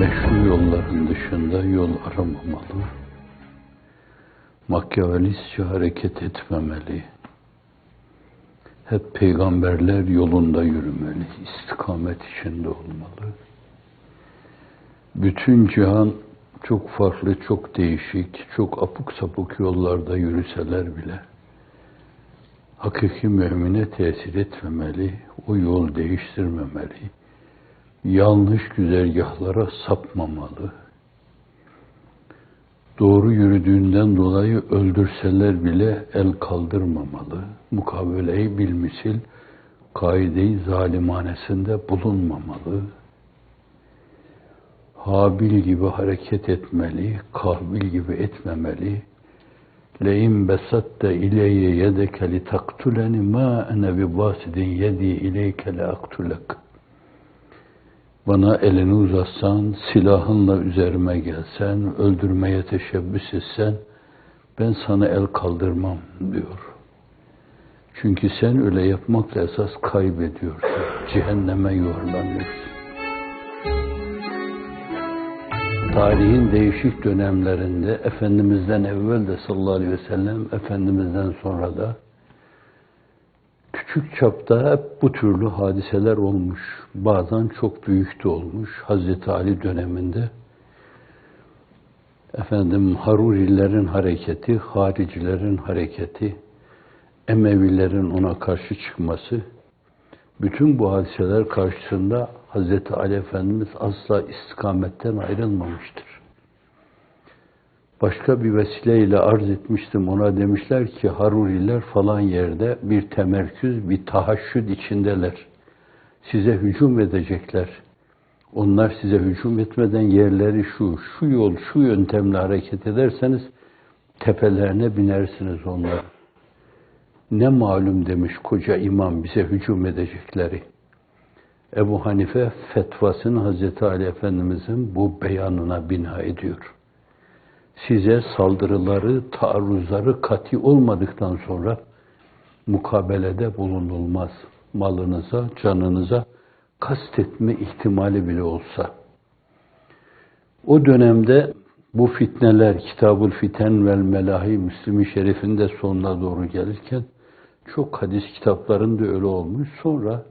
meşru yolların dışında yol aramamalı. Makyavelistçe hareket etmemeli. Hep peygamberler yolunda yürümeli, istikamet içinde olmalı. Bütün cihan çok farklı, çok değişik, çok apuk sapuk yollarda yürüseler bile hakiki mümine tesir etmemeli, o yol değiştirmemeli, yanlış güzergahlara sapmamalı. Doğru yürüdüğünden dolayı öldürseler bile el kaldırmamalı. Mukabeleyi bilmisil, kaide-i zalimanesinde bulunmamalı. Habil gibi hareket etmeli, kahbil gibi etmemeli. Le'in besatte ileyye yedeke li taktuleni ma ene bi basidin yedi ileyke le aktulek.'' Bana elini uzatsan, silahınla üzerime gelsen, öldürmeye teşebbüs etsen, ben sana el kaldırmam diyor. Çünkü sen öyle yapmakla esas kaybediyorsun. Cehenneme yuvarlanıyorsun. Tarihin değişik dönemlerinde Efendimiz'den evvel de sallallahu aleyhi ve sellem, Efendimiz'den sonra da küçük çapta hep bu türlü hadiseler olmuş. Bazen çok büyük de olmuş. Hazreti Ali döneminde efendim Harurilerin hareketi, haricilerin hareketi, Emevilerin ona karşı çıkması, bütün bu hadiseler karşısında Hazreti Ali Efendimiz asla istikametten ayrılmamıştır. Başka bir vesileyle arz etmiştim. Ona demişler ki Haruriler falan yerde bir temerküz, bir tahaşşüd içindeler. Size hücum edecekler. Onlar size hücum etmeden yerleri şu, şu yol, şu yöntemle hareket ederseniz tepelerine binersiniz onlar. Ne malum demiş koca imam bize hücum edecekleri. Ebu Hanife fetvasını Hazreti Ali Efendimizin bu beyanına bina ediyor. Size saldırıları, taarruzları kati olmadıktan sonra mukabelede bulunulmaz. Malınıza, canınıza kastetme ihtimali bile olsa. O dönemde bu fitneler, Kitabul Fiten vel Melahi Müslim-i Şerif'in de sonuna doğru gelirken çok hadis kitaplarında öyle olmuş. Sonra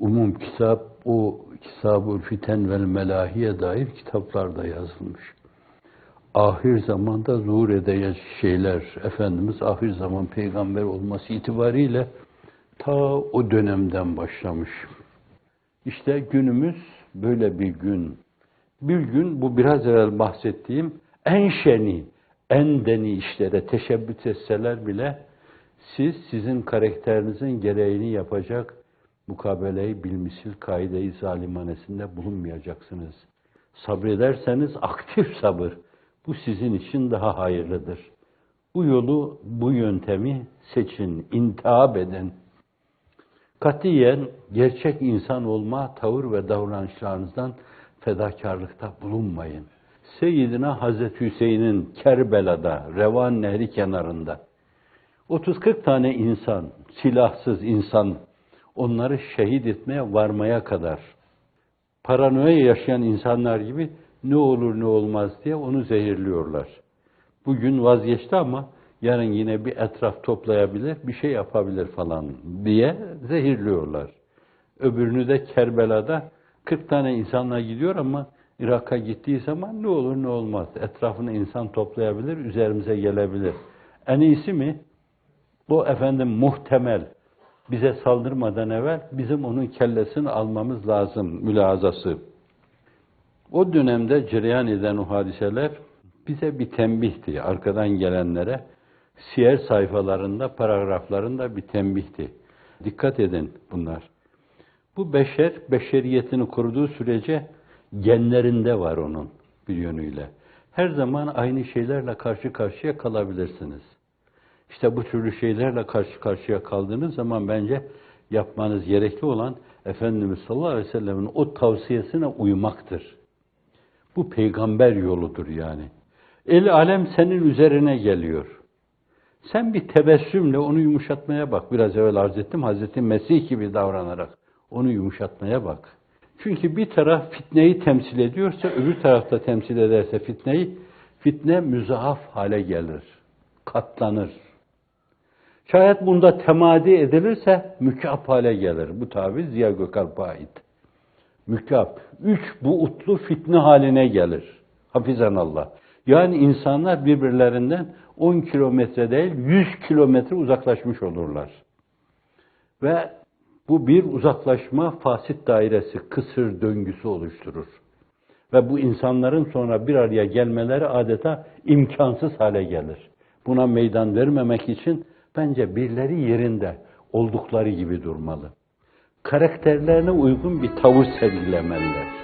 umum kitap, o Kitab-ı Fiten vel Melahi'ye dair kitaplarda yazılmış. Ahir zamanda zuhur edecek şeyler, Efendimiz ahir zaman peygamber olması itibariyle ta o dönemden başlamış. İşte günümüz böyle bir gün. Bir gün bu biraz evvel bahsettiğim en şeni, en deni işlere teşebbüs etseler bile siz sizin karakterinizin gereğini yapacak mukabeleyi bilmisil kaide-i zalimanesinde bulunmayacaksınız. Sabrederseniz aktif sabır. Bu sizin için daha hayırlıdır. Bu yolu, bu yöntemi seçin, intihab edin. Katiyen gerçek insan olma tavır ve davranışlarınızdan fedakarlıkta bulunmayın. Seyyidina Hazreti Hüseyin'in Kerbela'da, Revan Nehri kenarında 30-40 tane insan, silahsız insan, onları şehit etmeye varmaya kadar paranoya yaşayan insanlar gibi ne olur ne olmaz diye onu zehirliyorlar. Bugün vazgeçti ama yarın yine bir etraf toplayabilir, bir şey yapabilir falan diye zehirliyorlar. Öbürünü de Kerbela'da 40 tane insanla gidiyor ama Irak'a gittiği zaman ne olur ne olmaz. Etrafını insan toplayabilir, üzerimize gelebilir. En iyisi mi? Bu efendim muhtemel bize saldırmadan evvel bizim onun kellesini almamız lazım mülazası. O dönemde cereyan eden o hadiseler bize bir tembihti. Arkadan gelenlere siyer sayfalarında, paragraflarında bir tembihti. Dikkat edin bunlar. Bu beşer, beşeriyetini koruduğu sürece genlerinde var onun bir yönüyle. Her zaman aynı şeylerle karşı karşıya kalabilirsiniz. İşte bu türlü şeylerle karşı karşıya kaldığınız zaman bence yapmanız gerekli olan Efendimiz sallallahu aleyhi ve sellemin o tavsiyesine uymaktır. Bu peygamber yoludur yani. El alem senin üzerine geliyor. Sen bir tebessümle onu yumuşatmaya bak. Biraz evvel arz ettim Hazreti Mesih gibi davranarak onu yumuşatmaya bak. Çünkü bir taraf fitneyi temsil ediyorsa, öbür tarafta temsil ederse fitneyi, fitne müzaaf hale gelir, katlanır. Şayet bunda temadi edilirse mükaf hale gelir. Bu tabir Ziya Gökalp'a ait. Mükaf. Üç buutlu fitne haline gelir. Hafizan Allah. Yani insanlar birbirlerinden 10 kilometre değil 100 kilometre uzaklaşmış olurlar. Ve bu bir uzaklaşma fasit dairesi, kısır döngüsü oluşturur. Ve bu insanların sonra bir araya gelmeleri adeta imkansız hale gelir. Buna meydan vermemek için bence birileri yerinde oldukları gibi durmalı. Karakterlerine uygun bir tavır sergilemeliler.